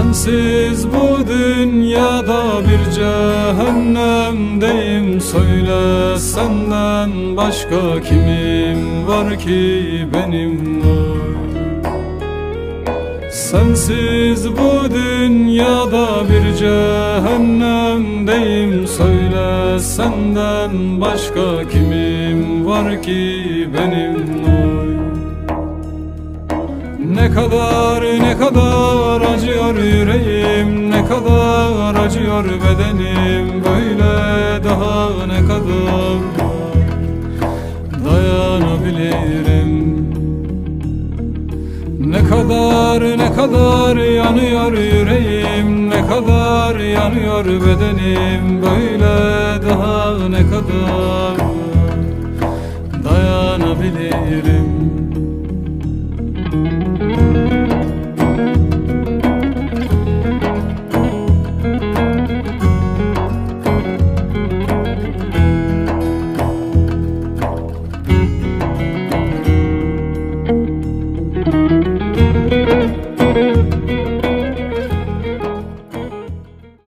Sensiz bu dünyada bir cehennemdeyim. Söyle senden başka kimim var ki benim var? Sensiz bu dünyada bir cehennemdeyim. Söyle senden başka kimim var ki benim Ne kadar ne kadar acıyor yüreğim Ne kadar acıyor bedenim. Böyle daha ne kadar dayanabilirim? Ne kadar ne kadar yanıyor yüreğim Ne kadar yanıyor bedenim. Böyle daha ne kadar dayanabilirim